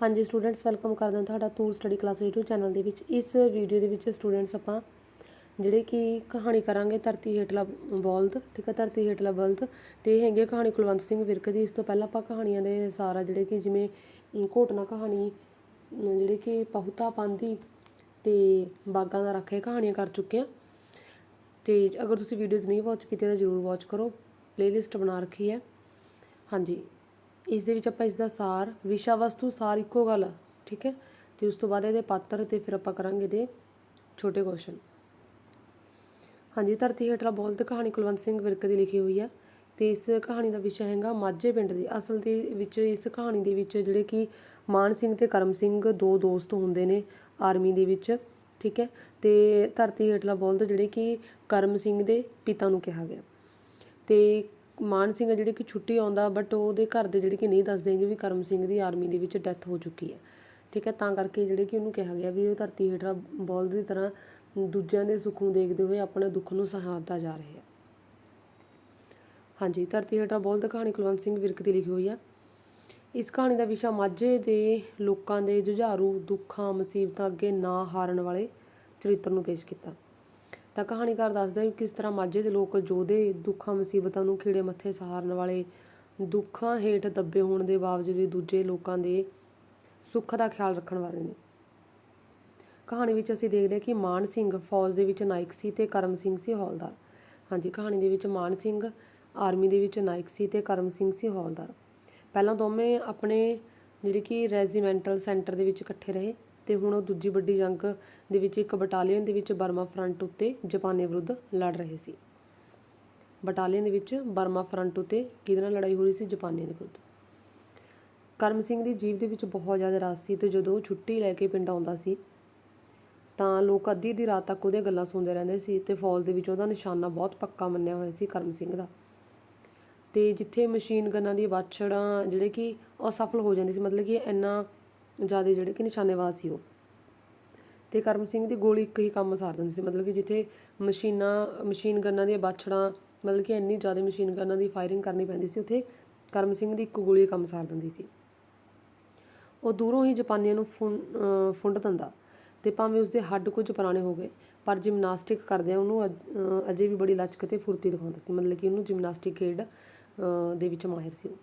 ਹਾਂਜੀ students welcome ਕਰਦੇ ਹਾਂ ਤੁਹਾਡਾ tour study class YouTube channel ਦੇ ਵਿੱਚ। ਇਸ ਵੀਡੀਓ ਦੇ ਵਿੱਚ ਸਟੂਡੈਂਟਸ ਆਪਾਂ ਜਿਹੜੇ ਕਿ ਕਹਾਣੀ ਕਰਾਂਗੇ ਧਰਤੀ ਹੇਠਲਾ ਬਲਦ, ਠੀਕ ਹੈ, ਧਰਤੀ ਹੇਠਲਾ ਬਲਦ। ਤੇ ਇਹ ਹੈਗੀ ਆ ਕਹਾਣੀ ਕੁਲਵੰਤ ਸਿੰਘ ਵਿਰਕ ਦੀ। ਇਸ ਤੋਂ ਪਹਿਲਾਂ ਆਪਾਂ ਕਹਾਣੀਆਂ ਦੇ ਸਾਰਾ ਜਿਹੜੇ ਕਿ ਜਿਵੇਂ ਘੋਟਨਾ ਕਹਾਣੀ, ਜਿਹੜੇ ਕਿ ਪਹੁਤਾ ਪਾਂਦੀ ਤੇ ਬਾਗਾਂ ਦਾ ਰੱਖੇ ਕਹਾਣੀਆਂ ਕਰ ਚੁੱਕੇ ਆ। ਤੇ ਅਗਰ ਤੁਸੀਂ ਵੀਡੀਓਜ਼ ਨਹੀਂ ਵਾਚ ਕੀਤੀਆਂ ਤਾਂ ਜ਼ਰੂਰ ਵਾਚ ਕਰੋ। ਪਲੇਲਿਸਟ ਬਣਾ ਰੱਖੀ ਹੈ। ਹਾਂਜੀ। ਇਸ ਦੇ ਵਿੱਚ ਆਪਾਂ ਇਸ ਦਾ ਸਾਰ ਵਿਸ਼ਾ ਵਸਤੂ ਸਾਰ ਇੱਕੋ ਗੱਲ ਆ, ਠੀਕ ਹੈ? ਤੇ ਉਸ ਤੋਂ ਬਾਅਦ ਇਹਦੇ ਪਾਤਰ ਤੇ ਫਿਰ ਆਪਾਂ ਕਰਾਂਗੇ ਇਹਦੇ ਛੋਟੇ ਕੁਐਸਚਨ ਹਾਂਜੀ ਧਰਤੀ ਹੇਠਲਾ ਬੋਲਦ ਕਹਾਣੀ ਕੁਲਵੰਤ ਸਿੰਘ ਵਿਰਕ ਦੀ ਲਿਖੀ ਹੋਈ ਹੈ ਤੇ ਇਸ ਕਹਾਣੀ ਦਾ ਵਿਸ਼ਾ ਹੈਗਾ ਮਾਝੇ ਪਿੰਡ ਦੀ। ਅਸਲ ਦੇ ਵਿੱਚ ਇਸ ਕਹਾਣੀ ਦੇ ਵਿੱਚ ਜਿਹੜੇ ਕਿ ਮਾਨ ਸਿੰਘ ਤੇ ਕਰਮ ਸਿੰਘ ਦੋ ਦੋਸਤ ਹੁੰਦੇ ਨੇ ਆਰਮੀ ਦੇ ਵਿੱਚ ਠੀਕ ਹੈ? ਤੇ ਧਰਤੀ ਹੇਠਲਾ ਬੋਲਦ ਜਿਹੜੇ ਕਿ ਕਰਮ ਸਿੰਘ ਦੇ ਪਿਤਾ ਨੂੰ ਕਿਹਾ ਗਿਆ। ਤੇ ਮਾਨ ਸਿੰਘ ਆ ਜਿਹੜੇ ਕਿ ਛੁੱਟੀ ਆਉਂਦਾ ਬਟ ਉਹਦੇ ਘਰ ਦੇ ਜਿਹੜੇ ਕਿ ਨਹੀਂ ਦੱਸਦੇ ਹੈਗੇ ਵੀ ਕਰਮ ਸਿੰਘ ਦੀ ਆਰਮੀ ਦੇ ਵਿੱਚ ਡੈਥ ਹੋ ਚੁੱਕੀ ਹੈ। ਠੀਕ ਹੈ, ਤਾਂ ਕਰਕੇ ਜਿਹੜੇ ਕਿ ਉਹਨੂੰ ਕਿਹਾ ਗਿਆ ਵੀ ਉਹ ਧਰਤੀ ਹੇਠਲਾ ਬੋਲਦ ਦੀ ਤਰ੍ਹਾਂ ਦੂਜਿਆਂ ਦੇ ਸੁੱਖ ਨੂੰ ਦੇਖਦੇ ਹੋਏ ਆਪਣੇ ਦੁੱਖ ਨੂੰ ਸਹਾਰਦਾ ਜਾ ਰਿਹਾ ਹੈ। ਹਾਂਜੀ, ਧਰਤੀ ਹੇਠਾਂ ਬੋਲਦ ਕਹਾਣੀ ਕੁਲਵੰਤ ਸਿੰਘ ਵਿਰਕ ਦੀ ਲਿਖੀ ਹੋਈ ਹੈ ਇਸ ਕਹਾਣੀ ਦਾ ਵਿਸ਼ਾ ਮਾਝੇ ਦੇ ਲੋਕਾਂ ਦੇ ਜੁਝਾਰੂ ਦੁੱਖਾਂ, ਮੁਸੀਬਤਾਂ ਅੱਗੇ ਨਾ ਹਾਰਨ ਵਾਲੇ ਚਰਿੱਤਰ ਨੂੰ ਪੇਸ਼ ਕੀਤਾ। ਤਾਂ ਕਹਾਣੀਕਾਰ ਦੱਸਦਾ ਹੈ ਕਿਸ ਤਰ੍ਹਾਂ ਮਾਝੇ ਦੇ ਲੋਕ ਯੋਧੇ ਦੁੱਖਾਂ, ਮੁਸੀਬਤਾਂ ਨੂੰ ਖਿੜੇ ਮੱਥੇ ਸਹਾਰਨ ਵਾਲੇ ਦੁੱਖਾਂ ਹੇਠ ਦੱਬੇ ਹੋਣ ਦੇ ਬਾਵਜੂਦ ਵੀ ਦੂਜੇ ਲੋਕਾਂ ਦੇ ਸੁੱਖ ਦਾ ਖਿਆਲ ਰੱਖਣ ਵਾਲੇ ਨੇ। ਕਹਾਣੀ ਵਿੱਚ ਅਸੀਂ ਦੇਖਦੇ ਹਾਂ ਕਿ ਮਾਨ ਸਿੰਘ ਫੌਜ ਦੇ ਵਿੱਚ ਨਾਇਕ ਸੀ ਤੇ ਕਰਮ ਸਿੰਘ ਸੀ ਹੌਲਦਾਰ। ਹਾਂਜੀ, ਕਹਾਣੀ ਦੇ ਵਿੱਚ ਮਾਨ ਸਿੰਘ ਆਰਮੀ ਦੇ ਵਿੱਚ ਨਾਇਕ ਸੀ ਤੇ ਕਰਮ ਸਿੰਘ ਸੀ ਹੌਲਦਾਰ। ਪਹਿਲਾਂ ਦੋਵੇਂ ਆਪਣੇ ਜਿਹੜੀ ਕਿ ਰੈਜੀਮੈਂਟਲ ਸੈਂਟਰ ਦੇ ਵਿੱਚ ਇਕੱਠੇ ਰਹੇ ਤੇ ਹੁਣ ਉਹ ਦੂਜੀ ਵੱਡੀ ਜੰਗ ਦੇ ਵਿੱਚ ਇੱਕ ਬਟਾਲੀਅਨ ਦੇ ਵਿੱਚ ਬਰਮਾ ਫਰੰਟ ਉੱਤੇ ਜਾਪਾਨੀ ਵਿਰੁੱਧ ਲੜ ਰਹੇ ਸੀ। ਬਟਾਲੀਅਨ ਦੇ ਵਿੱਚ ਬਰਮਾ ਫਰੰਟ ਉੱਤੇ ਕਿਹਦੇ ਨਾਲ ਲੜਾਈ ਹੋ ਰਹੀ ਸੀ? ਜਾਪਾਨੀਆਂ ਦੇ ਵਿਰੁੱਧ। ਕਰਮ ਸਿੰਘ ਦੀ ਜੀਵ ਦੇ ਵਿੱਚ ਬਹੁਤ ਜ਼ਿਆਦਾ ਰਸ ਸੀ ਤੇ ਜਦੋਂ ਛੁੱਟੀ ਲੈ ਕੇ ਪਿੰਡ ਆਉਂਦਾ ਸੀ, ਤਾਂ ਲੋਕ ਅੱਧੀ ਦੀ ਰਾਤ ਤੱਕ ਉਹਦੀਆਂ ਗੱਲਾਂ ਸੁਣਦੇ ਰਹਿੰਦੇ ਸੀ ਤੇ ਫੌਜ ਦੇ ਵਿੱਚ ਉਹਦਾ ਨਿਸ਼ਾਨਾ ਬਹੁਤ ਪੱਕਾ ਮੰਨਿਆ ਹੋਇਆ ਸੀ ਕਰਮ ਸਿੰਘ ਦਾ। ਤੇ ਜਿੱਥੇ ਮਸ਼ੀਨ ਗਨਾਂ ਦੀ ਵਾਛੜਾਂ ਜਿਹੜੇ ਕਿ ਅਸਫਲ ਹੋ ਜਾਂਦੀ ਸੀ, ਮਤਲਬ ਕਿ ਇੰਨਾ ਜ਼ਿਆਦਾ ਜਿਹੜੇ ਕਿ ਨਿਸ਼ਾਨੇਬਾਜ਼ ਸੀ ਉਹ। ਤੇ ਕਰਮ ਸਿੰਘ ਦੀ ਗੋਲੀ ਇੱਕ ਹੀ ਕੰਮ ਸਾਰ ਦਿੰਦੀ ਸੀ, ਮਤਲਬ ਕਿ ਜਿੱਥੇ ਮਸ਼ੀਨਾਂ, ਮਸ਼ੀਨ ਗੰਨਾਂ ਦੀਆਂ ਬਾਛੜਾਂ, ਮਤਲਬ ਕਿ ਇੰਨੀ ਜ਼ਿਆਦਾ ਮਸ਼ੀਨ ਗਨਾਂ ਦੀ ਫਾਇਰਿੰਗ ਕਰਨੀ ਪੈਂਦੀ ਸੀ, ਉੱਥੇ ਕਰਮ ਸਿੰਘ ਦੀ ਇੱਕ ਗੋਲੀ ਕੰਮ ਸਾਰ ਦਿੰਦੀ ਸੀ। ਉਹ ਦੂਰੋਂ ਹੀ ਜਾਪਾਨੀਆਂ ਨੂੰ ਫੁੰ- ਫੁੰਡ ਦਿੰਦਾ ਤੇ ਭਾਵੇਂ ਉਸਦੇ ਹੱਡ ਕੁਝ ਪੁਰਾਣੇ ਹੋ ਗਏ, ਪਰ ਜਿਮਨਾਸਟਿਕ ਕਰਦਿਆਂ ਉਹਨੂੰ ਅਜੇ ਵੀ ਬੜੀ ਲਚਕ ਤੇ ਫੁਰਤੀ ਦਿਖਾਉਂਦਾ ਸੀ, ਮਤਲਬ ਕਿ ਉਹਨੂੰ ਜਿਮਨਾਸਟਿਕ ਖੇਡ ਦੇ ਵਿੱਚ ਮਾਹਿਰ ਸੀ ਉਹ।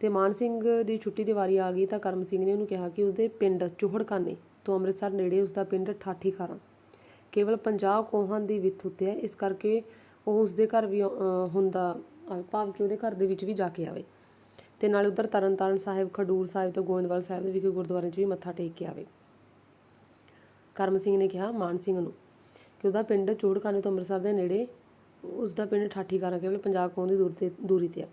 ਤੇ ਮਾਨ ਸਿੰਘ ਦੀ ਛੁੱਟੀ ਦੀ ਵਾਰੀ ਆ ਗਈ ਤਾਂ ਕਰਮ ਸਿੰਘ ਨੇ ਉਹਨੂੰ ਕਿਹਾ ਕਿ ਉਹਦੇ ਪਿੰਡ ਚੋਹੜਕਾਨੇ ਤੋਂ ਅੰਮ੍ਰਿਤਸਰ ਨੇੜੇ ਉਸਦਾ ਪਿੰਡ ਠਾਠੀ ਖਾਰਾ ਕੇਵਲ 50 ਕੋਹਾਂ ਦੀ ਵਿੱਥ ਉੱਤੇ ਹੈ, ਇਸ ਕਰਕੇ ਉਹ ਉਸਦੇ ਘਰ ਵੀ ਹੁੰਦਾ ਭਾਵ ਕਿ ਉਹਦੇ ਘਰ ਦੇ ਵਿੱਚ ਵੀ ਜਾ ਕੇ ਆਵੇ। ਤੇ ਨਾਲ ਉਧਰ ਤਰਨਤਾਰਨ ਸਾਹਿਬ, ਖਡੂਰ ਸਾਹਿਬ ਤੇ ਗੋਇੰਦਵਾਲ ਸਾਹਿਬ ਦੇ ਵਿਖੇ ਗੁਰਦੁਆਰੇ 'ਚ ਵੀ ਮੱਥਾ ਟੇਕ ਕੇ ਆਵੇ। ਕਰਮ ਸਿੰਘ ਨੇ ਕਿਹਾ, ਮਾਨ ਸਿੰਘ ਨੂੰ, ਕਿ ਉਹਦਾ ਪਿੰਡ ਚੋੜਕਾਨੇ ਤੋਂ ਅੰਮ੍ਰਿਤਸਰ ਦੇ ਨੇੜੇ ਉਸ ਦਾ ਪਿੰਡ ਠਾਠੀ ਖਾਰਾ ਕੇਵਲ 50 ਕੋਹ ਦੀ ਦੂਰ ਤੇ, ਦੂਰੀ ਤੇ ਆ।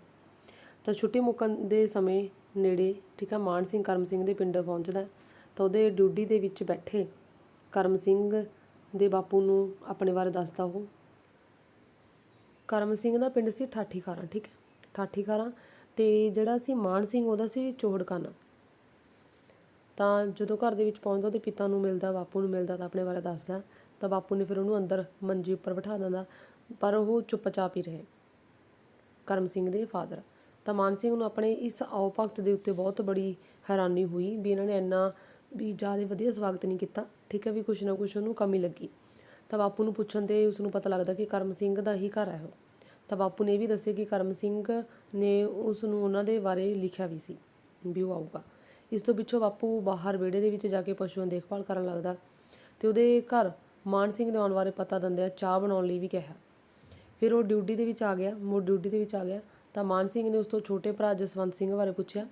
ਤਾਂ ਛੁੱਟੀ ਮੁੱਕਣ ਦੇ ਸਮੇਂ ਨੇੜੇ, ਠੀਕ ਆ, ਮਾਨ ਸਿੰਘ, ਕਰਮ ਸਿੰਘ ਦੇ ਪਿੰਡ ਪਹੁੰਚਦਾ ਤਾਂ ਉਹਦੇ ਡਿਊਟੀ ਦੇ ਵਿੱਚ ਬੈਠੇ। ਕਰਮ ਸਿੰਘ ਦੇ ਬਾਪੂ ਨੂੰ ਆਪਣੇ ਬਾਰੇ ਦੱਸਦਾ ਉਹ। ਕਰਮ ਸਿੰਘ ਦਾ ਪਿੰਡ ਸੀ ਠਾਠੀ ਖਾਰਾ ਠੀਕ ਹੈ? ਠਾਠੀ ਖਾਰਾ ਤੇ ਜਿਹੜਾ ਸੀ ਮਾਨ ਸਿੰਘ, ਉਹਦਾ ਸੀ ਚੋਹੜਕਾਨਾ ਤਾਂ ਜਦੋਂ ਘਰ ਦੇ ਵਿੱਚ ਪਹੁੰਚਦਾ, ਉਹਦੇ ਪਿਤਾ ਨੂੰ ਮਿਲਦਾ, ਬਾਪੂ ਨੂੰ ਮਿਲਦਾ, ਤਾਂ ਆਪਣੇ ਬਾਰੇ ਦੱਸਦਾ। ਤਾਂ ਬਾਪੂ ਨੇ ਫਿਰ ਉਹਨੂੰ ਅੰਦਰ ਮੰਜੀ ਉੱਪਰ ਬਿਠਾ ਦਿੰਦਾ, ਪਰ ਉਹ ਚੁੱਪਚਾਪ ਹੀ ਰਹੇ। ਕਰਮ ਸਿੰਘ ਦੇ ਫਾਦਰ। ਤਾਂ ਮਾਨ ਸਿੰਘ ਨੂੰ ਆਪਣੇ ਇਸ ਆਓ ਭਗਤ ਦੇ ਉੱਤੇ ਬਹੁਤ ਬੜੀ ਹੈਰਾਨੀ ਹੋਈ ਵੀ ਇਹਨਾਂ ਨੇ ਇੰਨਾ ਵੀ ਜ਼ਿਆਦਾ ਵਧੀਆ ਸਵਾਗਤ ਨਹੀਂ ਕੀਤਾ। ਠੀਕ ਹੈ ਵੀ ਕੁਛ ਨਾ ਕੁਛ ਉਹਨੂੰ ਕਮੀ ਲੱਗੀ। ਤਾਂ ਬਾਪੂ ਨੂੰ ਪੁੱਛਣ ਤੇ ਉਸ ਨੂੰ ਪਤਾ ਲੱਗਦਾ ਕਿ ਕਰਮ ਸਿੰਘ ਦਾ ਹੀ ਘਰ ਹੈ ਉਹ। ਤਾਂ ਬਾਪੂ ਨੇ ਇਹ ਵੀ ਦੱਸਿਆ ਕਿ ਕਰਮ ਸਿੰਘ ਨੇ ਉਸ ਨੂੰ ਉਹਨਾਂ ਦੇ ਬਾਰੇ ਲਿਖਿਆ ਵੀ ਸੀ ਵੀ ਉਹ ਆਊਗਾ। ਇਸ ਤੋਂ ਪਿੱਛੋਂ ਬਾਪੂ ਬਾਹਰ ਵਿਹੜੇ ਦੇ ਵਿੱਚ ਜਾ ਕੇ ਪਸ਼ੂਆਂ ਦੀ ਦੇਖਭਾਲ ਕਰਨ ਲੱਗਦਾ ਤੇ ਉਹਦੇ ਘਰ ਮਾਨ ਸਿੰਘ ਦੇ ਆਉਣ ਬਾਰੇ ਪਤਾ ਦਿੰਦਿਆਂ ਚਾਹ ਬਣਾਉਣ ਲਈ ਵੀ ਕਿਹਾ। ਫਿਰ ਉਹ ਡਿਊਟੀ ਦੇ ਵਿੱਚ ਆ ਗਿਆ, ਮੁੜ ਡਿਊਟੀ ਦੇ ਵਿੱਚ ਆ ਗਿਆ। ਤਾਂ ਮਾਨ ਸਿੰਘ ਨੇ ਉਸ ਤੋਂ ਛੋਟੇ ਭਰਾ ਜਸਵੰਤ ਸਿੰਘ ਬਾਰੇ ਪੁੱਛਿਆ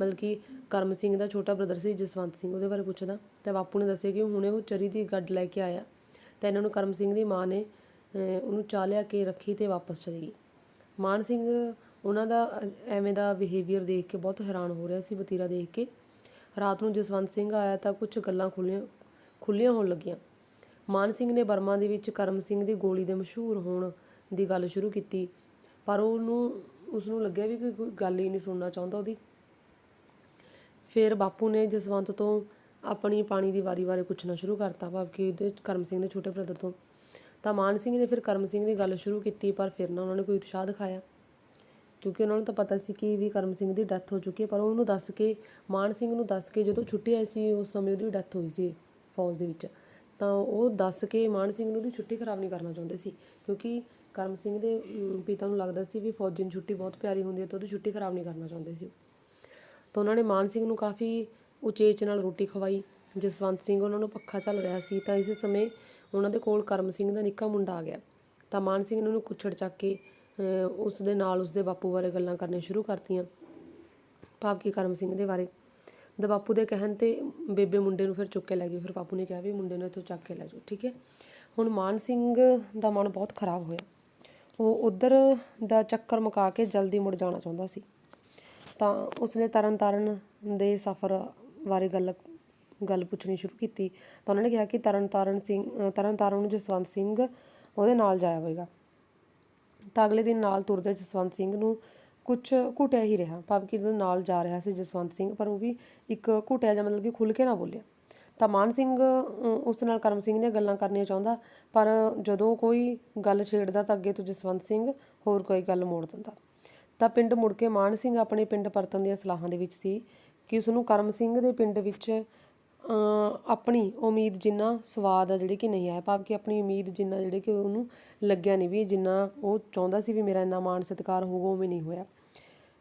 ਮਤਲਬ ਕਿ ਕਰਮ ਸਿੰਘ ਦਾ ਛੋਟਾ ਬ੍ਰਦਰ ਸੀ ਜਸਵੰਤ ਸਿੰਘ, ਉਹਦੇ ਬਾਰੇ ਪੁੱਛਦਾ। ਤਾਂ ਬਾਪੂ ਨੇ ਦੱਸਿਆ ਕਿ ਹੁਣੇ ਉਹ ਚਰੀ ਦੀ ਗੱਡ ਲੈ ਕੇ ਆਇਆ। ਤਾਂ ਇਹਨਾਂ ਨੂੰ ਕਰਮ ਸਿੰਘ ਦੀ ਮਾਂ ਨੇ ਉਹਨੂੰ ਚਾਹ ਲਿਆ ਕੇ ਰੱਖੀ ਤੇ ਵਾਪਸ ਚਲੀ ਗਈ। ਮਾਨ ਸਿੰਘ ਉਹਨਾਂ ਦਾ ਐਵੇਂ ਦਾ ਬਿਹੇਵੀਅਰ ਦੇਖ ਕੇ ਬਹੁਤ ਹੈਰਾਨ ਹੋ ਰਿਹਾ ਸੀ ਬਤੀਰਾ ਦੇਖ ਕੇ। ਰਾਤ ਨੂੰ ਜਸਵੰਤ ਸਿੰਘ ਆਇਆ ਤਾਂ ਕੁਝ ਗੱਲਾਂ ਖੁੱਲੀਆਂ ਖੁੱਲੀਆਂ ਹੋਣ ਲੱਗੀਆਂ। ਮਾਨ ਸਿੰਘ ਨੇ ਬਰਮਾ ਦੇ ਵਿੱਚ ਕਰਮ ਸਿੰਘ ਦੀ ਗੋਲੀ ਦੇ ਮਸ਼ਹੂਰ ਹੋਣ ਦੀ ਗੱਲ ਸ਼ੁਰੂ ਕੀਤੀ। ਪਰ ਉਹਨੂੰ ਉਸ ਨੂੰ ਲੱਗਿਆ ਵੀ ਕਿ ਕੋਈ ਗੱਲ ਹੀ ਨਹੀਂ ਸੁਣਨਾ ਚਾਹੁੰਦਾ ਉਹਦੀ। ਫਿਰ ਬਾਪੂ ਨੇ ਜਸਵੰਤ ਤੋਂ ਆਪਣੀ ਪਾਣੀ ਦੀ ਵਾਰੀ ਬਾਰੇ ਪੁੱਛਣਾ ਸ਼ੁਰੂ ਕਰਤਾ ਭਾਵ ਕਿ ਉਹਦੇ ਕਰਮ ਸਿੰਘ ਦੇ ਛੋਟੇ ਬ੍ਰਦਰ ਤੋਂ। ਤਾਂ ਮਾਨ ਸਿੰਘ ਨੇ ਫਿਰ ਕਰਮ ਸਿੰਘ ਦੀ ਗੱਲ ਸ਼ੁਰੂ ਕੀਤੀ, ਪਰ ਫਿਰ ਨਾ ਉਹਨਾਂ ਨੇ ਕੋਈ ਉਤਸ਼ਾਹ ਦਿਖਾਇਆ। ਕਿਉਂਕਿ ਉਹਨਾਂ ਨੂੰ ਤਾਂ ਪਤਾ ਸੀ ਕਿ ਵੀ ਕਰਮ ਸਿੰਘ ਦੀ ਡੈਥ ਹੋ ਚੁੱਕੀ ਹੈ, ਪਰ ਉਹਨੂੰ ਦੱਸ ਕੇ, ਮਾਨ ਸਿੰਘ ਨੂੰ ਦੱਸ ਕੇ ਜਦੋਂ ਛੁੱਟੀ ਆਈ ਸੀ, ਉਸ ਸਮੇਂ ਉਹਦੀ ਡੈਥ ਹੋਈ ਸੀ, ਫੌਜ ਦੇ ਵਿੱਚ। ਤਾਂ ਉਹ ਦੱਸ ਕੇ ਮਾਨ ਸਿੰਘ ਨੂੰ ਉਹਦੀ ਛੁੱਟੀ ਖਰਾਬ ਨਹੀਂ ਕਰਨਾ ਚਾਹੁੰਦੇ ਸੀ, ਕਿਉਂਕਿ ਕਰਮ ਸਿੰਘ ਦੇ ਪਿਤਾ ਨੂੰ ਲੱਗਦਾ ਸੀ ਵੀ ਫੌਜੀ ਨੂੰ ਛੁੱਟੀ ਬਹੁਤ ਪਿਆਰੀ ਹੁੰਦੀ ਹੈ, ਤਾਂ ਉਹਦੀ ਛੁੱਟੀ ਖਰਾਬ ਨਹੀਂ ਕਰਨਾ ਚਾਹੁੰਦੇ ਸੀ। ਤਾਂ ਉਹਨਾਂ ਨੇ ਮਾਨ ਸਿੰਘ ਨੂੰ ਕਾਫੀ ਉਚੇਚ ਨਾਲ ਰੋਟੀ ਖਵਾਈ। ਜਸਵੰਤ ਸਿੰਘ ਉਹਨਾਂ ਨੂੰ ਪੱਖਾ ਚੱਲ ਰਿਹਾ ਸੀ ਤਾਂ ਇਸੇ ਸਮੇਂ ਉਹਨਾਂ ਦੇ ਕੋਲ ਕਰਮ ਸਿੰਘ ਦਾ ਨਿੱਕਾ ਮੁੰਡਾ ਆ ਗਿਆ। ਤਾਂ ਮਾਨ ਸਿੰਘ ਨੇ ਉਹਨੂੰ ਕੁੱਛੜ ਚੱਕ ਕੇ ਉਸ ਦੇ ਨਾਲ ਉਸ ਦੇ ਬਾਪੂ ਬਾਰੇ ਗੱਲਾਂ ਕਰਨੀਆਂ ਸ਼ੁਰੂ ਕਰਤੀਆਂ। ਭਾਵ ਕਿ ਕਰਮ ਸਿੰਘ ਦੇ ਬਾਰੇ। ਦਾ ਬਾਪੂ ਦੇ ਕਹਿਣ ਤੇ ਬੇਬੇ ਮੁੰਡੇ ਨੂੰ ਫਿਰ ਚੁੱਕ ਕੇ ਲੈ ਗਈ। ਫਿਰ ਬਾਪੂ ਨੇ ਕਿਹਾ ਵੀ ਮੁੰਡੇ ਨੂੰ ਇੱਥੋਂ ਚੱਕ ਕੇ ਲੈ ਜਾਓ, ਠੀਕ ਹੈ? ਹੁਣ ਮਾਨ ਸਿੰਘ ਦਾ ਮਨ ਬਹੁਤ ਖਰਾਬ ਹੋਇਆ। ਉਹ ਉਧਰ ਦਾ ਚੱਕਰ ਮੁਕਾ ਕੇ ਜਲਦੀ ਮੁੜ ਜਾਣਾ ਚਾਹੁੰਦਾ ਸੀ। ਤਾਂ ਉਸਨੇ ਤਰਨ ਤਾਰਨ ਦੇ ਸਫ਼ਰ ਬਾਰੇ ਗੱਲ ਗੱਲ ਪੁੱਛਣੀ ਸ਼ੁਰੂ ਕੀਤੀ। ਤਾਂ ਉਹਨਾਂ ਨੇ ਕਿਹਾ ਕਿ ਤਰਨ ਤਾਰਨ ਸਿੰਘ ਅ, ਤਰਨ ਤਾਰਨ ਨੂੰ ਜਸਵੰਤ ਸਿੰਘ ਉਹਦੇ ਨਾਲ ਜਾਇਆ ਹੋਵੇਗਾ ਤਾਂ ਅਗਲੇ ਦਿਨ ਨਾਲ ਤੁਰਦੇ ਜਸਵੰਤ ਸਿੰਘ ਨੂੰ ਕੁਝ ਘੁਟਿਆ ਹੀ ਰਿਹਾ। ਭਾਵੇਂ ਕਿ ਉਹਦੇ ਨਾਲ ਜਾ ਰਿਹਾ ਸੀ ਜਸਵੰਤ ਸਿੰਘ ਪਰ ਉਹ ਵੀ ਇੱਕ ਘੁਟਿਆ ਜਾਂ ਮਤਲਬ ਕਿ ਖੁੱਲ ਕੇ ਨਾ ਬੋਲਿਆ। ਤਾਂ ਮਾਨ ਸਿੰਘ ਉਸ ਨਾਲ ਕਰਮ ਸਿੰਘ ਦੀਆਂ ਗੱਲਾਂ ਕਰਨੀਆਂ ਚਾਹੁੰਦਾ ਪਰ ਜਦੋਂ ਕੋਈ ਗੱਲ ਛੇੜਦਾ ਤਾਂ ਅੱਗੇ ਤੋਂ ਜਸਵੰਤ ਸਿੰਘ ਹੋਰ ਕੋਈ ਗੱਲ ਮੋੜ ਦਿੰਦਾ। ਤਾਂ ਪਿੰਡ ਮੁੜ ਕੇ ਮਾਨ ਸਿੰਘ ਆਪਣੇ ਪਿੰਡ ਪਰਤਣ ਦੀਆਂ ਸਲਾਹਾਂ ਦੇ ਵਿੱਚ ਸੀ ਕਿ ਉਸ ਨੂੰ ਕਰਮ ਸਿੰਘ ਦੇ ਪਿੰਡ ਵਿੱਚ ਆਪਣੀ ਉਮੀਦ ਜਿੰਨਾ ਸਵਾਦ ਆ ਜਿਹੜੇ ਕਿ ਨਹੀਂ ਆਇਆ, ਭਾਵ ਕਿ ਆਪਣੀ ਉਮੀਦ ਜਿੰਨਾ ਜਿਹੜੇ ਕਿ ਉਹਨੂੰ ਲੱਗਿਆ ਨਹੀਂ ਵੀ ਜਿੰਨਾ ਉਹ ਚਾਹੁੰਦਾ ਸੀ ਵੀ ਮੇਰਾ ਇੰਨਾ ਮਾਣ ਸਤਿਕਾਰ ਹੋਊਗਾ, ਉਵੇਂ ਨਹੀਂ ਹੋਇਆ।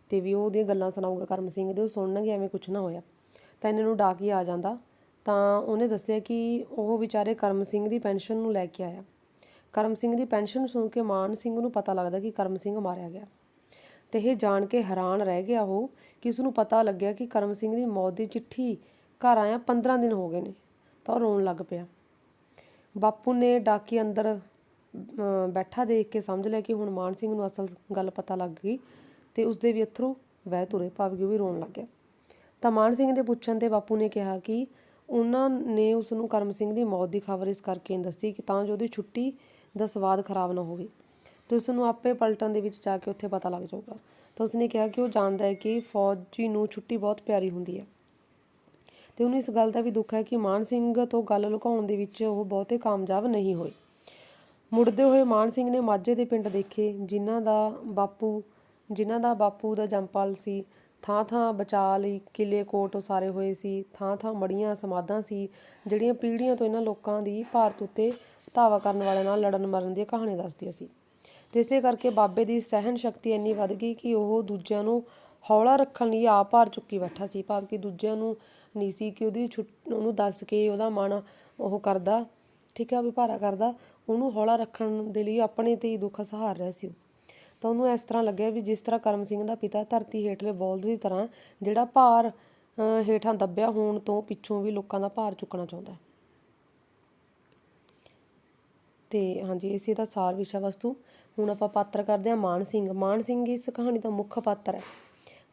ਤੇ ਵੀ ਉਹਦੀਆਂ ਗੱਲਾਂ ਸੁਣਾਊਗਾ ਕਰਮ ਸਿੰਘ ਦੇ, ਉਹ ਸੁਣਨਗੇ ਐਵੇਂ ਕੁਝ ਨਾ ਹੋਇਆ। ਤਾਂ ਇਹਨਾਂ ਨੂੰ ਡਾਕ ਹੀ ਆ ਜਾਂਦਾ। ਤਾਂ ਉਹਨੇ ਦੱਸਿਆ ਕਿ ਉਹ ਵਿਚਾਰੇ ਕਰਮ ਸਿੰਘ ਦੀ ਪੈਨਸ਼ਨ ਨੂੰ ਲੈ ਕੇ ਆਇਆ। ਕਰਮ ਸਿੰਘ ਦੀ ਪੈਨਸ਼ਨ ਸੁਣ ਕੇ ਮਾਨ ਸਿੰਘ ਨੂੰ ਪਤਾ ਲੱਗਦਾ ਕਿ ਕਰਮ ਸਿੰਘ ਮਾਰਿਆ ਗਿਆ। ਤੇ ਇਹ ਜਾਣ ਕੇ ਹੈਰਾਨ ਰਹਿ ਗਿਆ ਉਹ ਕਿ ਉਸ ਨੂੰ ਪਤਾ ਲੱਗਿਆ ਕਿ ਕਰਮ ਸਿੰਘ ਦੀ ਮੌਤ ਦੀ ਚਿੱਠੀ ਘਰ ਆਇਆ 15 ਦਿਨ ਹੋ ਗਏ ਨੇ, ਤਾਂ ਉਹ ਰੋਣ ਲੱਗ ਪਿਆ। ਬਾਪੂ ਨੇ ਡਾਕੀ ਅੰਦਰ ਬੈਠਾ ਦੇਖ ਕੇ ਸਮਝ ਲਿਆ ਕਿ ਹੁਣ ਮਾਨ ਸਿੰਘ ਨੂੰ ਅਸਲ ਗੱਲ ਪਤਾ ਲੱਗ ਗਈ ਤੇ ਉਸਦੇ ਵੀ ਅਥਰੂ ਵਹਿ ਤੁਰੇ ਭਾਵ ਕਿ ਉਹ ਵੀ ਰੋਣ ਲੱਗ ਗਿਆ। ਤਾਂ ਮਾਨ ਸਿੰਘ ਦੇ ਪੁੱਛਣ ਤੇ ਬਾਪੂ ਨੇ ਕਿਹਾ ਕਿ ਉਹਨਾਂ ਨੇ ਉਸ ਨੂੰ ਕਰਮ ਸਿੰਘ ਦੀ ਮੌਤ ਦੀ ਖਬਰ ਇਸ ਕਰਕੇ ਦੱਸੀ ਕਿ ਤਾਂ ਜੋ ਉਹਦੀ ਛੁੱਟੀ ਦਾ ਸਵਾਦ ਖਰਾਬ ਨਾ ਹੋਵੇ। ਤੇ ਉਸ ਨੂੰ ਆਪੇ ਪਲਟਨ ਦੇ ਵਿੱਚ ਜਾ ਕੇ ਉੱਥੇ ਪਤਾ ਲੱਗ ਜਾਊਗਾ। ਤਾਂ ਉਸਨੇ ਕਿਹਾ ਕਿ ਉਹ ਜਾਣਦਾ ਹੈ ਕਿ ਫੌਜੀ ਨੂੰ ਛੁੱਟੀ ਬਹੁਤ ਪਿਆਰੀ ਹੁੰਦੀ ਹੈ। ਤੇ ਉਹਨੂੰ ਇਸ ਗੱਲ ਦਾ ਵੀ ਦੁੱਖ ਹੈ ਕਿ ਮਾਨ ਸਿੰਘ ਤੋਂ ਗੱਲ ਲੁਕਾਉਣ ਦੇ ਵਿੱਚ ਉਹ ਬਹੁਤੇ ਕਾਮਯਾਬ ਨਹੀਂ ਹੋਏ। ਮੁੜਦੇ ਹੋਏ ਮਾਨ ਸਿੰਘ ਨੇ ਮਾਝੇ ਦੇ ਪਿੰਡ ਦੇਖੇ, ਜਿਨ੍ਹਾਂ ਦਾ ਬਾਪੂ, ਜਿਨ੍ਹਾਂ ਦਾ ਬਾਪੂ ਦਾ ਜੰਪਲ ਸੀ। ਥਾਂ ਥਾਂ ਬਚਾ ਲਈ, ਕਿਲੇ ਕੋਟ ਉਸਾਰੇ ਹੋਏ ਸੀ। ਥਾਂ ਥਾਂ ਮੜੀਆਂ ਸਮਾਧਾਂ ਸੀ, ਜਿਹੜੀਆਂ ਪੀੜ੍ਹੀਆਂ ਤੋਂ ਇਹਨਾਂ ਲੋਕਾਂ ਦੀ ਭਾਰਤ ਉੱਤੇ ਧਾਵਾ ਕਰਨ ਵਾਲਿਆਂ ਨਾਲ ਲੜਨ ਮਰਨ ਦੀਆਂ ਕਹਾਣੀਆਂ ਦੱਸਦੀਆਂ ਸੀ। ਤੇ ਇਸੇ ਕਰਕੇ ਬਾਬੇ ਦੀ ਸਹਿਣ ਸ਼ਕਤੀ ਇੰਨੀ ਵੱਧ ਗਈ ਕਿ ਉਹ ਦੂਜਿਆਂ ਨੂੰ ਹੌਲਾ ਰੱਖਣ ਲਈ ਆਪ ਭਾਰ ਚੁੱਕੀ ਬੈਠਾ ਸੀ ਭਾਵ ਕਿ ਦੂਜਿਆਂ ਨੂੰ ਨਹੀਂ ਸੀ ਕਿ ਉਹਦੀ ਉਹਨੂੰ ਦੱਸ ਕੇ ਉਹਦਾ ਮਨ ਉਹ ਕਰਦਾ ਠੀਕ ਹੈ ਵੀ ਭਾਰਾ ਕਰਦਾ ਉਹਨੂੰ ਹੌਲਾ ਰੱਖਣ ਦੇ ਲਈ ਆਪਣੇ ਤੇ ਹੀ ਦੁੱਖ ਸਹਾਰ ਰਿਹਾ ਸੀ ਤਾਂ ਉਹਨੂੰ ਇਸ ਤਰ੍ਹਾਂ ਲੱਗਿਆ ਵੀ ਜਿਸ ਤਰ੍ਹਾਂ ਕਰਮ ਸਿੰਘ ਦਾ ਪਿਤਾ ਧਰਤੀ ਹੇਠਲੇ ਬੋਲਦ ਦੀ ਤਰ੍ਹਾਂ ਜਿਹੜਾ ਭਾਰ ਅਹ, ਹੇਠਾਂ ਦੱਬਿਆ ਹੋਣ ਤੋਂ ਪਿੱਛੋਂ ਵੀ ਲੋਕਾਂ ਦਾ ਭਾਰ ਚੁੱਕਣਾ ਚਾਹੁੰਦਾ ਹੈ। ਤੇ ਹਾਂਜੀ ਇਸੇ ਦਾ ਸਾਰ ਵਿਸ਼ਾ ਵਸਤੂ। ਹੁਣ ਆਪਾਂ ਪਾਤਰ ਕਰਦੇ ਹਾਂ ਮਾਨ ਸਿੰਘ। ਮਾਨ ਸਿੰਘ ਇਸ ਕਹਾਣੀ ਦਾ ਮੁੱਖ ਪਾਤਰ ਹੈ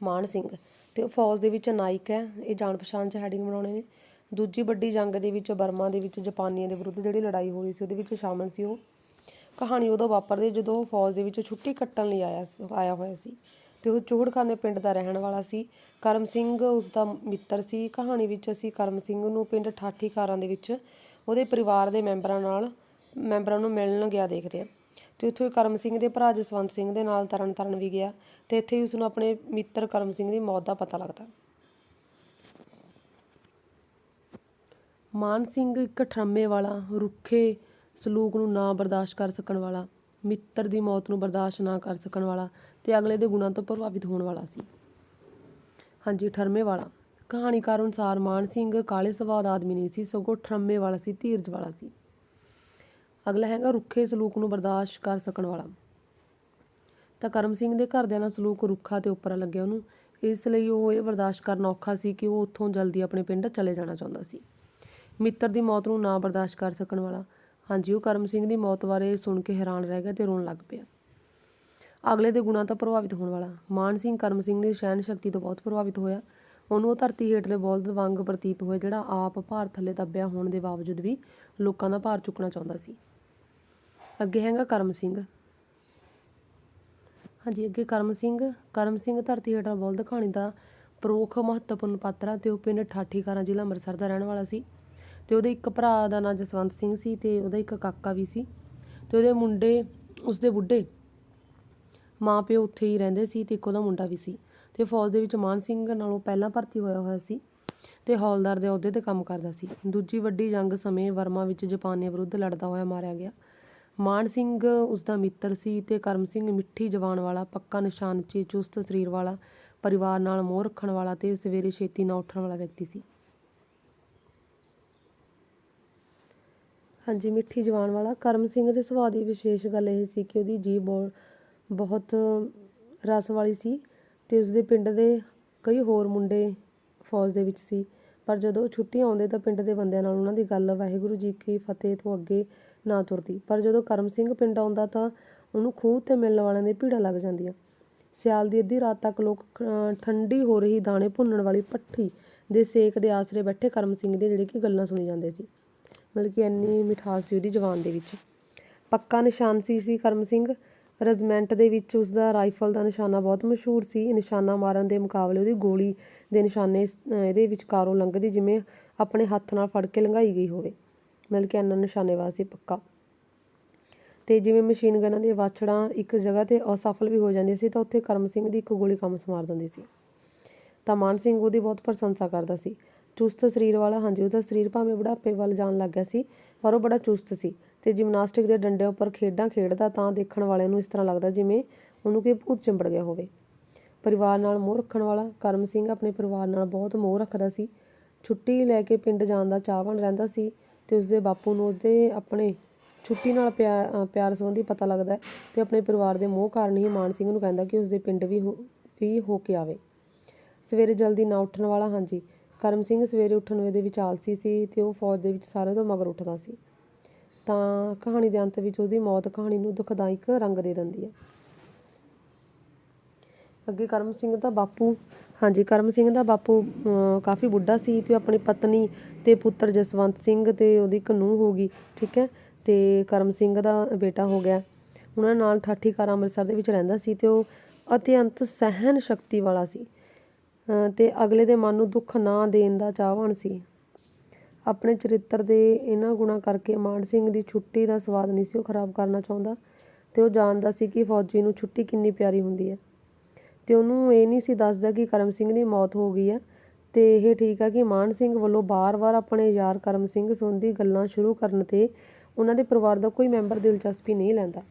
ਮਾਨ ਸਿੰਘ ਤੇ ਉਹ ਫੌਜ ਦੇ ਵਿੱਚ ਨਾਇਕ ਹੈ। ਇਹ ਜਾਣ ਪਛਾਣ ਚ ਹੈਡਿੰਗ ਬਣਾਉਣੇ ਨੇ। ਦੂਜੀ ਵੱਡੀ ਜੰਗ ਦੇ ਵਿੱਚ ਬਰਮਾ ਦੇ ਵਿੱਚ ਜਾਪਾਨੀਆਂ ਦੇ ਵਿਰੁੱਧ ਜਿਹੜੀ ਲੜਾਈ ਹੋਈ ਸੀ, ਉਹਦੇ ਵਿੱਚ ਸ਼ਾਮਲ ਸੀ ਉਹ। ਕਹਾਣੀ ਉਦੋਂ ਵਾਪਰਦੀ ਜਦੋਂ ਉਹ ਫੌਜ ਦੇ ਵਿੱਚ ਛੁੱਟੀ ਕੱਟਣ ਲਈ ਆਇਆ ਸੀ, ਆਇਆ ਹੋਇਆ ਸੀ ਤੇ ਉਹ ਚੋਹੜਖਾਨੇ ਪਿੰਡ ਦਾ ਰਹਿਣ ਵਾਲਾ ਸੀ। ਕਰਮ ਸਿੰਘ ਉਸ ਦਾ ਮਿੱਤਰ ਸੀ। ਕਹਾਣੀ ਵਿੱਚ ਅਸੀਂ ਕਰਮ ਸਿੰਘ ਨੂੰ ਪਿੰਡ ਠਾਠੀਕਾਰਾਂ ਦੇ ਵਿੱਚ ਉਹਦੇ ਪਰਿਵਾਰ ਦੇ ਮੈਂਬਰਾਂ ਨਾਲ, ਮੈਂਬਰਾਂ ਨੂੰ ਮਿਲਣ ਗਿਆ ਦੇਖਦੇ ਹਾਂ। ਤੇ ਉੱਥੇ ਕਰਮ ਸਿੰਘ ਦੇ ਭਰਾ ਜਸਵੰਤ ਸਿੰਘ ਦੇ ਨਾਲ ਤਰਨ ਤਾਰਨ ਵੀ ਗਿਆ ਤੇ ਇੱਥੇ ਹੀ ਉਸ ਨੂੰ ਆਪਣੇ ਮਿੱਤਰ ਕਰਮ ਸਿੰਘ ਦੀ ਮੌਤ ਦਾ ਪਤਾ ਲੱਗਦਾ। ਮਾਨ ਸਿੰਘ ਇੱਕ ਠਰਮੇ ਵਾਲਾ, ਰੁੱਖੇ ਸਲੂਕ ਨੂੰ ਨਾ ਬਰਦਾਸ਼ਤ ਕਰ ਸਕਣ ਵਾਲਾ, ਮਿੱਤਰ ਦੀ ਮੌਤ ਨੂੰ ਬਰਦਾਸ਼ਤ ਨਾ ਕਰ ਸਕਣ ਵਾਲਾ ਤੇ ਅਗਲੇ ਦੇ ਗੁਣਾਂ ਤੋਂ ਪ੍ਰਭਾਵਿਤ ਹੋਣ ਵਾਲਾ ਸੀ। ਹਾਂਜੀ, ਠਰਮੇ ਵਾਲਾ। ਕਹਾਣੀਕਾਰ ਅਨੁਸਾਰ ਮਾਨ ਸਿੰਘ ਕਾਲੇ ਸੁਭਾਅ ਦਾ ਆਦਮੀ ਨਹੀਂ ਸੀ, ਸਗੋਂ ਠਰਮੇ ਵਾਲਾ ਸੀ, ਧੀਰਜ ਵਾਲਾ ਸੀ। ਅਗਲਾ ਹੈਗਾ ਰੁੱਖੇ ਸਲੂਕ ਨੂੰ ਬਰਦਾਸ਼ਤ ਕਰ ਸਕਣ ਵਾਲਾ। ਤਾਂ ਕਰਮ ਸਿੰਘ ਦੇ ਘਰਦਿਆਂ ਦਾ ਸਲੂਕ ਰੁੱਖਾ ਤੇ ਉੱਪਰਾ ਲੱਗਿਆ ਉਹਨੂੰ। ਇਸ ਲਈ ਉਹ ਇਹ ਬਰਦਾਸ਼ਤ ਕਰਨਾ ਔਖਾ ਸੀ ਕਿ ਉਹ ਉੱਥੋਂ ਜਲਦੀ ਆਪਣੇ ਪਿੰਡ ਚਲੇ ਜਾਣਾ ਚਾਹੁੰਦਾ ਸੀ। ਮਿੱਤਰ ਦੀ ਮੌਤ ਨੂੰ ਨਾ ਬਰਦਾਸ਼ਤ ਕਰ ਸਕਣ ਵਾਲਾ। ਹਾਂਜੀ, ਉਹ ਕਰਮ ਸਿੰਘ ਦੀ ਮੌਤ ਬਾਰੇ ਸੁਣ ਕੇ ਹੈਰਾਨ ਰਹਿ ਗਿਆ ਤੇ ਰੋਣ ਲੱਗ ਪਿਆ। ਅਗਲੇ ਦੇ ਗੁਣਾਂ ਤੋਂ ਪ੍ਰਭਾਵਿਤ ਹੋਣ ਵਾਲਾ। ਮਾਨ ਸਿੰਘ ਕਰਮ ਸਿੰਘ ਦੀ ਸਹਿਣ ਸ਼ਕਤੀ ਤੋਂ ਬਹੁਤ ਪ੍ਰਭਾਵਿਤ ਹੋਇਆ। ਉਹਨੂੰ ਉਹ ਧਰਤੀ ਹੇਠਲੇ ਬੋਲਦ ਵਾਂਗ ਪ੍ਰਤੀਤ ਹੋਇਆ, ਜਿਹੜਾ ਆਪ ਭਾਰ ਥੱਲੇ ਦੱਬਿਆ ਹੋਣ ਦੇ ਬਾਵਜੂਦ ਵੀ ਲੋਕਾਂ ਦਾ ਭਾਰ ਚੁੱਕਣਾ ਚਾਹੁੰਦਾ ਸੀ। ਅੱਗੇ ਹੈਗਾ ਕਰਮ ਸਿੰਘ। ਹਾਂਜੀ, ਅੱਗੇ ਕਰਮ ਸਿੰਘ। ਕਰਮ ਸਿੰਘ ਧਰਤੀ ਹੇਠਾਂ ਬੋਲਦ ਕਹਾਣੀ ਦਾ ਪ੍ਰਮੁੱਖ ਮਹੱਤਵਪੂਰਨ ਪਾਤਰ ਆ ਤੇ ਉਹ ਪਿੰਡ ਠਾਠੀਕਾਰਾਂ ਜ਼ਿਲ੍ਹਾ ਅੰਮ੍ਰਿਤਸਰ ਦਾ ਰਹਿਣ ਵਾਲਾ ਸੀ। ਤੇ ਉਹਦੇ ਇੱਕ ਭਰਾ ਦਾ ਨਾਂ ਜਸਵੰਤ ਸਿੰਘ ਸੀ ਤੇ ਉਹਦਾ ਇੱਕ ਕਾਕਾ ਵੀ ਸੀ। ਤੇ ਉਹਦੇ ਮੁੰਡੇ, ਉਸਦੇ ਬੁੱਢੇ ਮਾਂ ਪਿਓ ਉੱਥੇ ਹੀ ਰਹਿੰਦੇ ਸੀ ਤੇ ਇੱਕ ਉਹਦਾ ਮੁੰਡਾ ਵੀ ਸੀ। ਤੇ ਫੌਜ ਦੇ ਵਿੱਚ ਮਾਨ ਸਿੰਘ ਨਾਲੋਂ ਪਹਿਲਾਂ ਭਰਤੀ ਹੋਇਆ ਹੋਇਆ ਸੀ ਤੇ ਹੌਲਦਾਰ ਦੇ ਅਹੁਦੇ ਤੇ ਕੰਮ ਕਰਦਾ ਸੀ। ਦੂਜੀ ਵੱਡੀ ਜੰਗ ਸਮੇਂ ਵਰਮਾ ਵਿੱਚ ਜਾਪਾਨੀਆਂ ਵਿਰੁੱਧ ਲੜਦਾ ਹੋਇਆ ਮਾਰਿਆ ਗਿਆ। ਮਾਨ ਸਿੰਘ ਉਸ ਦਾ ਮਿੱਤਰ ਸੀ ਤੇ ਕਰਮ ਸਿੰਘ ਮਿੱਠੀ ਜਵਾਨ ਵਾਲਾ, ਪੱਕਾ ਨਿਸ਼ਾਨਚੀ ਚੁਸਤ ਸਰੀਰ ਵਾਲਾ, ਪਰਿਵਾਰ ਨਾਲ ਮੋਹ ਰੱਖਣ ਵਾਲਾ ਤੇ ਸਵੇਰੇ ਛੇਤੀ ਨਾ ਉੱਠਣ ਵਾਲਾ ਵਿਅਕਤੀ ਸੀ। ਹਾਂਜੀ, ਮਿੱਠੀ ਜਵਾਨ ਵਾਲਾ। ਕਰਮ ਸਿੰਘ ਦੇ ਸੁਭਾਅ ਦੀ ਵਿਸ਼ੇਸ਼ ਗੱਲ ਇਹ ਸੀ ਕਿ ਉਹਦੀ ਜੀਭ ਬਹੁ- ਬਹੁਤ ਰਸ ਵਾਲੀ ਸੀ ਤੇ ਉਸਦੇ ਪਿੰਡ ਦੇ ਕਈ ਹੋਰ ਮੁੰਡੇ ਫੌਜ ਦੇ ਵਿੱਚ ਸੀ। ਪਰ ਜਦੋਂ ਛੁੱਟੀ ਆਉਂਦੇ ਤਾਂ ਪਿੰਡ ਦੇ ਬੰਦਿਆਂ ਨਾਲ ਉਹਨਾਂ ਦੀ ਗੱਲ, ਵਾਹਿਗੁਰੂ ਜੀ ਕੀ ਫਤਿਹ ਤੋਂ ਅੱਗੇ ਨਾ ਤੁਰਦੀ। ਪਰ ਜਦੋਂ ਕਰਮ ਸਿੰਘ ਪਿੰਡ ਆਉਂਦਾ ਤਾਂ ਉਹਨੂੰ ਖੂਹ ਤੇ ਮਿਲਣ ਵਾਲਿਆਂ ਦੀ ਭੀੜਾਂ ਲੱਗ ਜਾਂਦੀਆਂ। ਸਿਆਲ ਦੀ ਅੱਧੀ ਰਾਤ ਤੱਕ ਲੋਕ ਠੰਡੀ ਹੋ ਰਹੀ ਦਾਣੇ ਭੁੰਨਣ ਵਾਲੀ ਭੱਠੀ ਦੇ ਸੇਕ ਦੇ ਆਸਰੇ ਬੈਠੇ ਕਰਮ ਸਿੰਘ ਦੇ ਜਿਹੜੇ ਕਿ ਗੱਲਾਂ ਸੁਣੀ ਜਾਂਦੇ ਸੀ। ਮਤਲਬ ਕਿ ਇੰਨੀ ਮਿਠਾਸ ਸੀ ਉਹਦੀ ਜ਼ੁਬਾਨ ਦੇ ਵਿੱਚ। ਪੱਕਾ ਨਿਸ਼ਾਨ ਸੀ ਸੀ ਕਰਮ ਸਿੰਘ। ਰੈਜੀਮੈਂਟ ਦੇ ਵਿੱਚ ਉਸਦਾ ਰਾਈਫਲ ਦਾ ਨਿਸ਼ਾਨਾ ਬਹੁਤ ਮਸ਼ਹੂਰ ਸੀ। ਨਿਸ਼ਾਨਾ ਮਾਰਨ ਦੇ ਮੁਕਾਬਲੇ ਉਹਦੀ ਗੋਲੀ ਦੇ ਨਿਸ਼ਾਨੇ ਇਹਦੇ ਵਿਚਕਾਰੋਂ ਲੰਘਦੀ ਜਿਵੇਂ ਆਪਣੇ ਹੱਥ ਨਾਲ ਫੜ ਕੇ ਲੰਘਾਈ ਗਈ ਹੋਵੇ। ਮਤਲਬ ਕਿ ਇੰਨਾ ਨਿਸ਼ਾਨੇਬਾਜ਼ ਸੀ ਪੱਕਾ। ਤੇ ਜਿਵੇਂ ਮਸ਼ੀਨ ਗਨਾਂ ਦੀਆਂ ਵਾਛੜਾਂ ਇੱਕ ਜਗ੍ਹਾ ਤੇ ਅਸਫਲ ਵੀ ਹੋ ਜਾਂਦੀਆਂ ਸੀ, ਤਾਂ ਉੱਥੇ ਕਰਮ ਸਿੰਘ ਦੀ ਇੱਕ ਗੋਲੀ ਕੰਮ ਸਮਾਰ ਦਿੰਦੀ ਸੀ। ਤਾਂ ਮਾਨ ਸਿੰਘ ਉਹਦੀ ਬਹੁਤ ਪ੍ਰਸ਼ੰਸਾ ਕਰਦਾ ਸੀ। ਚੁਸਤ ਸਰੀਰ ਵਾਲਾ, ਹਾਂਜੀ, ਉਹਦਾ ਸਰੀਰ ਭਾਵੇਂ ਬੁਢਾਪੇ ਵੱਲ ਜਾਣ ਲੱਗ ਗਿਆ ਸੀ, ਪਰ ਉਹ ਬੜਾ ਚੁਸਤ ਸੀ। ਤੇ ਜਿਮਨਾਸਟਿਕ ਦੇ ਡੰਡੇ ਉੱਪਰ ਖੇਡਾਂ ਖੇਡਦਾ ਤਾਂ ਦੇਖਣ ਵਾਲਿਆਂ ਨੂੰ ਇਸ ਤਰ੍ਹਾਂ ਲੱਗਦਾ ਜਿਵੇਂ ਉਹਨੂੰ ਕੋਈ ਭੂਤ ਚਿੰਬੜ ਗਿਆ ਹੋਵੇ। ਪਰਿਵਾਰ ਨਾਲ ਮੋਹ ਰੱਖਣ ਵਾਲਾ, ਕਰਮ ਸਿੰਘ ਆਪਣੇ ਪਰਿਵਾਰ ਨਾਲ ਬਹੁਤ ਮੋਹ ਰੱਖਦਾ ਸੀ। ਛੁੱਟੀ ਲੈ ਕੇ ਪਿੰਡ ਜਾਣ ਦਾ ਚਾਹਵਾਨ ਰਹਿੰਦਾ ਸੀ। ਅਤੇ ਉਸਦੇ ਬਾਪੂ ਨੂੰ ਉਹਦੇ ਆਪਣੇ ਛੁੱਟੀ ਨਾਲ ਪਿਆ- ਪਿਆਰ ਸੰਬੰਧੀ ਪਤਾ ਲੱਗਦਾ ਅਤੇ ਆਪਣੇ ਪਰਿਵਾਰ ਦੇ ਮੋਹ ਕਾਰਨ ਹੀ ਮਾਨ ਸਿੰਘ ਨੂੰ ਕਹਿੰਦਾ ਕਿ ਉਸਦੇ ਪਿੰਡ ਵੀ ਹੋ ਵੀ ਹੋ ਕੇ ਆਵੇ। ਸਵੇਰੇ ਜਲਦੀ ਨਾ ਉੱਠਣ ਵਾਲਾ, ਹਾਂਜੀ, ਕਰਮ ਸਿੰਘ ਸਵੇਰੇ ਉੱਠਣ ਦੇ ਵਿੱਚ ਆਲਸੀ ਸੀ ਅਤੇ ਉਹ ਫੌਜ ਦੇ ਵਿੱਚ ਸਾਰਿਆਂ ਤੋਂ ਮਗਰ ਉੱਠਦਾ ਸੀ। ਤਾਂ ਕਹਾਣੀ ਦੇ ਅੰਤ ਵਿੱਚ ਉਹਦੀ ਮੌਤ ਕਹਾਣੀ ਨੂੰ ਦੁਖਦਾਇਕ ਰੰਗ ਦੇ ਦਿੰਦੀ ਹੈ। ਅੱਗੇ ਕਰਮ ਸਿੰਘ ਦਾ ਬਾਪੂ ਹਾਂਜੀ ਕਰਮ ਸਿੰਘ ਦਾ ਬਾਪੂ ਕਾਫੀ ਬੁੱਢਾ ਸੀ ਤੇ ਉਹ ਆਪਣੀ ਪਤਨੀ ਤੇ ਪੁੱਤਰ ਜਸਵੰਤ ਸਿੰਘ ਤੇ ਉਹਦੀ ਇੱਕ ਨੂੰਹ ਹੋ ਗਈ ਠੀਕ ਹੈ? ਤੇ ਕਰਮ ਸਿੰਘ ਦਾ ਬੇਟਾ ਹੋ ਗਿਆ। ਉਹਨਾਂ ਨਾਲ ਠਾਠੀਕਾਰ ਅੰਮ੍ਰਿਤਸਰ ਦੇ ਵਿੱਚ ਰਹਿੰਦਾ ਸੀ ਤੇ ਉਹ ਅਤਿਅੰਤ ਸਹਿਨ ਸ਼ਕਤੀ ਵਾਲਾ ਸੀ। ਅ, ਤੇ ਅਗਲੇ ਦੇ ਮਨ ਨੂੰ ਦੁੱਖ ਨਾ ਦੇਣ ਦਾ ਚਾਹਵਾਨ ਸੀ। ਆਪਣੇ ਚਰਿੱਤਰ ਦੇ ਇਹਨਾਂ ਗੁਣਾਂ ਕਰਕੇ ਮਾਨ ਸਿੰਘ ਦੀ ਛੁੱਟੀ ਦਾ ਸਵਾਦ ਨਹੀਂ ਸੀ ਉਹ ਖਰਾਬ ਕਰਨਾ ਚਾਹੁੰਦਾ ਤੇ ਉਹ ਜਾਣਦਾ ਸੀ ਕਿ ਫੌਜੀ ਨੂੰ ਛੁੱਟੀ ਕਿੰਨੀ ਪਿਆਰੀ ਹੁੰਦੀ ਹੈ। ਤੇ ਉਹਨੂੰ ਇਹ ਨਹੀਂ ਸੀ ਦੱਸਦਾ ਕਿ ਕਰਮ ਸਿੰਘ ਦੀ ਮੌਤ ਹੋ ਗਈ ਹੈ ਤੇ ਇਹ ਠੀਕ ਆ ਕਿ ਮਾਨ ਸਿੰਘ ਵੱਲੋਂ ਬਾਰ-ਬਾਰ ਆਪਣੇ ਯਾਰ ਕਰਮ ਸਿੰਘ ਸੰਬੰਧੀ ਗੱਲਾਂ ਸ਼ੁਰੂ ਕਰਨ ਤੇ ਉਹਨਾਂ ਦੇ ਪਰਿਵਾਰ ਦਾ ਕੋਈ ਮੈਂਬਰ ਦਿਲਚਸਪੀ ਨਹੀਂ ਲੈਂਦਾ।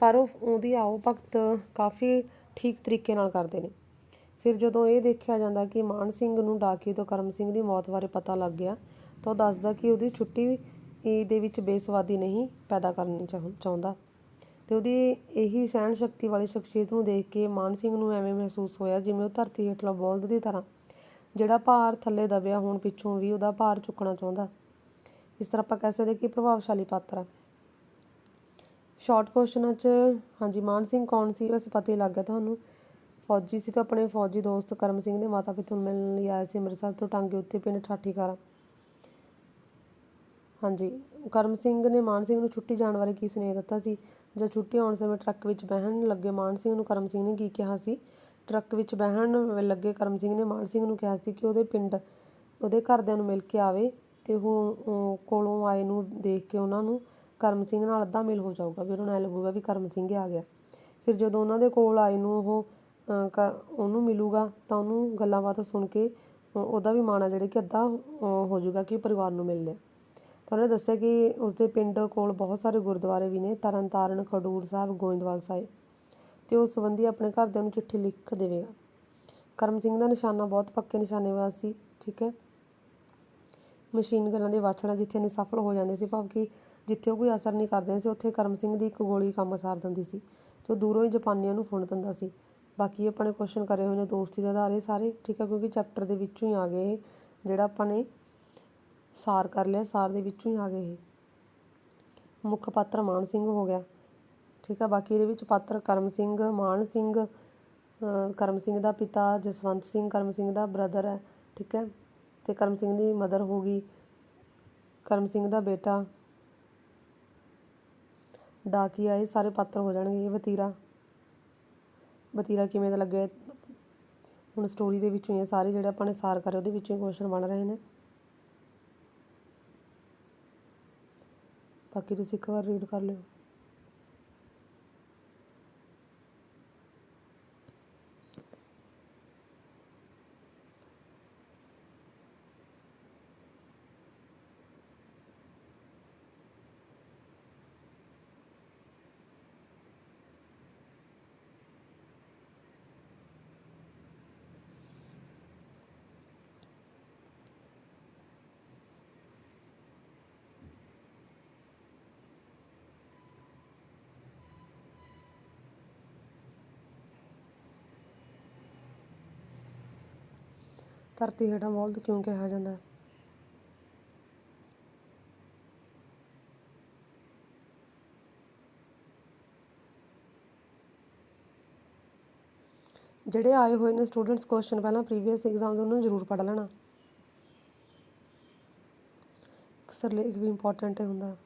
ਪਰ ਉਹ ਉਹਦੀ ਆਓ ਭਗਤ ਕਾਫੀ ਠੀਕ ਤਰੀਕੇ ਨਾਲ ਕਰਦੇ ਨੇ। ਫਿਰ ਜਦੋਂ ਇਹ ਦੇਖਿਆ ਜਾਂਦਾ ਕਿ ਮਾਨ ਸਿੰਘ ਨੂੰ ਡਾਕੀ ਤੋਂ ਕਰਮ ਸਿੰਘ ਦੀ ਮੌਤ ਬਾਰੇ ਪਤਾ ਲੱਗ ਗਿਆ, ਤਾਂ ਉਹ ਦੱਸਦਾ ਕਿ ਉਹਦੀ ਛੁੱਟੀ ਇਹ ਦੇ ਵਿੱਚ ਬੇਸਵਾਦੀ ਨਹੀਂ ਪੈਦਾ ਕਰਨੀ ਚਾਹੁੰ- ਚਾਹੁੰਦਾ। ਤੇ ਉਹਦੀ ਇਹੀ ਸਹਿਣ ਸ਼ਕਤੀ ਵਾਲੀ ਸ਼ਖਸੀਅਤ ਨੂੰ ਦੇਖ ਕੇ ਮਾਨ ਸਿੰਘ ਨੂੰ ਐਵੇਂ ਮਹਿਸੂਸ ਹੋਇਆ ਜਿਵੇਂ ਉਹ ਧਰਤੀ ਹੇਠਲਾ ਬੋਲਦ ਦੀ ਤਰ੍ਹਾਂ। ਜਿਹੜਾ ਭਾਰ ਥੱਲੇ ਦਬਿਆ ਹੋਣ ਪਿੱਛੋਂ ਵੀ ਉਹਦਾ ਭਾਰ ਚੁੱਕਣਾ ਚਾਹੁੰਦਾ। ਇਸ ਤਰ੍ਹਾਂ ਆਪਾਂ ਕਹਿ ਸਕਦੇ ਕਿ ਪ੍ਰਭਾਵਸ਼ਾਲੀ ਪਾਤਰ ਆ। ਸ਼ਾਰਟ ਕੁਐਸਚਨਾਂ 'ਚ, ਹਾਂਜੀ, ਮਾਨ ਸਿੰਘ ਕੌਣ ਸੀ? ਵੈਸੇ ਪਤਾ ਹੀ ਲੱਗ ਗਿਆ ਤੁਹਾਨੂੰ। ਫੌਜੀ ਸੀ ਤਾਂ ਆਪਣੇ ਫੌਜੀ ਦੋਸਤ ਕਰਮ ਸਿੰਘ ਦੇ ਮਾਤਾ ਪਿਤਾ ਨੂੰ ਮਿਲਣ ਲਈ ਆਇਆ ਸੀ ਅੰਮ੍ਰਿਤਸਰ ਤੋਂ, ਟਾਂਗੇ ਉੱਤੇ ਪਿੰਡ ਠਾਠੀ ਕਾਰਾ ਹਾਂਜੀ, ਕਰਮ ਸਿੰਘ ਨੇ ਮਾਨ ਸਿੰਘ ਨੂੰ ਛੁੱਟੀ ਜਾਣ ਬਾਰੇ ਕੀ ਸੁਨੇਹਾ ਦਿੱਤਾ ਸੀ? ਜਦ ਛੁੱਟੀ ਆਉਣ ਸਮੇਂ ਟਰੱਕ ਵਿੱਚ ਬਹਿਣ ਲੱਗੇ ਮਾਨ ਸਿੰਘ ਨੂੰ ਕਰਮ ਸਿੰਘ ਨੇ ਕੀ ਕਿਹਾ ਸੀ? ਟਰੱਕ ਵਿੱਚ ਬਹਿਣ ਲੱਗੇ ਕਰਮ ਸਿੰਘ ਨੇ ਮਾਨ ਸਿੰਘ ਨੂੰ ਕਿਹਾ ਸੀ ਕਿ ਉਹਦੇ ਪਿੰਡ ਉਹਦੇ ਘਰਦਿਆਂ ਨੂੰ ਮਿਲ ਕੇ ਆਵੇ ਤੇ ਉਹ ਕੋਲੋਂ ਆਏ ਨੂੰ ਦੇਖ ਕੇ ਉਹਨਾਂ ਨੂੰ ਕਰਮ ਸਿੰਘ ਨਾਲ ਅੱਧਾ ਮਿਲ ਹੋ ਜਾਊਗਾ ਵੀ ਉਹਨਾਂ ਨੂੰ ਐਂ ਲੱਗੂਗਾ ਵੀ ਕਰਮ ਸਿੰਘ ਹੀ ਆ ਗਿਆ। ਫਿਰ ਜਦੋਂ ਉਹਨਾਂ ਦੇ ਕੋਲ ਆਏ ਨੂੰ ਉਹ ਅਹ, ਉਹਨੂੰ ਮਿਲੂਗਾ ਤਾਂ ਉਹਨੂੰ ਗੱਲਾਂ ਬਾਤਾਂ ਸੁਣ ਕੇ ਉਹਦਾ ਵੀ ਮਾਣ ਆ ਜਿਹੜੇ ਕਿ ਅੱਧਾ ਅਹ, ਹੋ ਜਾਊਗਾ ਕਿ ਪਰਿਵਾਰ ਨੂੰ ਮਿਲ ਲਿਆ। ਤਾਂ ਉਹਨੇ ਦੱਸਿਆ ਕਿ ਉਸਦੇ ਪਿੰਡ ਕੋਲ ਬਹੁਤ ਸਾਰੇ ਗੁਰਦੁਆਰੇ ਵੀ ਨੇ, ਤਰਨਤਾਰਨ, ਖਡੂਰ ਸਾਹਿਬ, ਗੋਇੰਦਵਾਲ ਸਾਹਿਬ। ਤੇ ਉਸ ਸੰਬੰਧੀ ਆਪਣੇ ਘਰਦਿਆਂ ਨੂੰ ਚਿੱਠੀ ਲਿਖ ਦੇਵੇਗਾ। ਕਰਮ ਸਿੰਘ ਦਾ ਨਿਸ਼ਾਨਾ ਬਹੁਤ ਪੱਕੇ ਨਿਸ਼ਾਨੇਬਾਜ਼ ਸੀ, ਠੀਕ ਹੈ? ਮਸ਼ੀਨ ਗਨਾਂ ਦੇ ਵਾਛੜਾ ਜਿੱਥੇ ਨੇ ਸਫਲ ਹੋ ਜਾਂਦੇ ਸੀ, ਭਾਵ ਕਿ ਜਿੱਥੇ ਉਹ ਕੋਈ ਅਸਰ ਨਹੀਂ ਕਰਦੇ ਸੀ, ਉੱਥੇ ਕਰਮ ਸਿੰਘ ਦੀ ਇੱਕ ਗੋਲੀ ਕੰਮ ਸਾਰ ਦਿੰਦੀ ਸੀ ਤੇ ਉਹ ਦੂਰੋਂ ਹੀ ਜਾਪਾਨੀਆਂ ਨੂੰ ਫੁੰਡ ਦਿੰਦਾ ਸੀ। ਬਾਕੀ ਆਪਣੇ ਨੇ ਕੁਐਸਚਨ ਕਰੇ ਹੋਏ ਨੇ ਦੋਸਤੀ ਦੇ ਆਧਾਰੇ ਸਾਰੇ, ਠੀਕ ਹੈ? ਕਿਉਂਕਿ ਚੈਪਟਰ ਦੇ ਵਿੱਚੋਂ ਹੀ ਆ ਗਏ ਇਹ, ਜਿਹੜਾ ਆਪਾਂ ਨੇ ਸਾਰ ਕਰ ਲਿਆ, ਸਾਰ ਦੇ ਵਿੱਚੋਂ ਹੀ ਆ ਗਏ ਇਹ। ਮੁੱਖ ਪਾਤਰ ਮਾਨ ਸਿੰਘ ਹੋ ਗਿਆ। ਠੀਕ ਆ, ਬਾਕੀ ਇਹਦੇ ਵਿੱਚ ਪਾਤਰ ਕਰਮ ਸਿੰਘ, ਮਾਨ ਸਿੰਘ ਕਰਮ ਸਿੰਘ ਦਾ ਪਿਤਾ ਜਸਵੰਤ ਸਿੰਘ, ਕਰਮ ਸਿੰਘ ਦਾ ਬ੍ਰਦਰ ਹੈ, ਠੀਕ ਹੈ। ਤੇ ਕਰਮ ਸਿੰਘ ਦੀ ਮਦਰ ਹੋ ਗਈ, ਕਰਮ ਸਿੰਘ ਦਾ ਬੇਟਾ। ਡਾਕੀਆ, ਇਹ ਸਾਰੇ ਪਾਤਰ ਹੋ ਜਾਣਗੇ, ਇਹ ਵਤੀਰਾ। ਵਤੀਰਾ ਕਿਵੇਂ ਦਾ ਲੱਗਿਆ? ਹੁਣ ਸਟੋਰੀ ਦੇ ਵਿੱਚੋਂ ਹੀ ਇਹ ਸਾਰੇ ਜਿਹੜੇ ਆਪਾਂ ਨੇ ਸਾਰ ਕਰੇ, ਉਹਦੇ ਵਿੱਚੋਂ ਹੀ ਕੁਐਸਚਨ ਬਣ ਰਹੇ ਨੇ। ਬਾਕੀ ਤੁਸੀਂ ਇੱਕ ਵਾਰ ਰੀਡ ਕਰ ਲਿਓ। ਧਰਤੀ ਹੇਠਾਂ ਬਲਦ ਕਿਉਂ ਕਿਹਾ ਜਾਂਦਾ ਹੈ? ਜਿਹੜੇ ਆਏ ਹੋਏ ਨੇ ਸਟੂਡੈਂਟਸ ਕੁਐਸਚਨ ਪਹਿਲਾਂ ਪ੍ਰੀਵੀਅਸ ਐਗਜ਼ਾਮਸ ਉਹਨਾਂ ਨੂੰ ਜ਼ਰੂਰ ਪੜ੍ਹ ਲੈਣਾ। ਅਕਸਰ ਲੇਖ ਵੀ ਇੰਪੋਰਟੈਂਟ ਹੁੰਦਾ।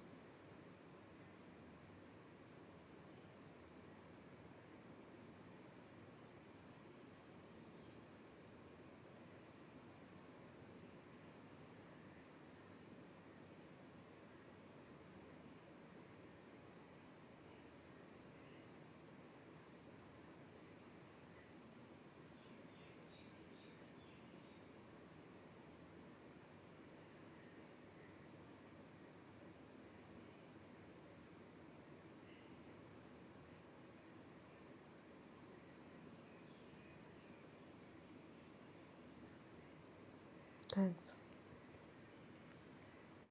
Thanks.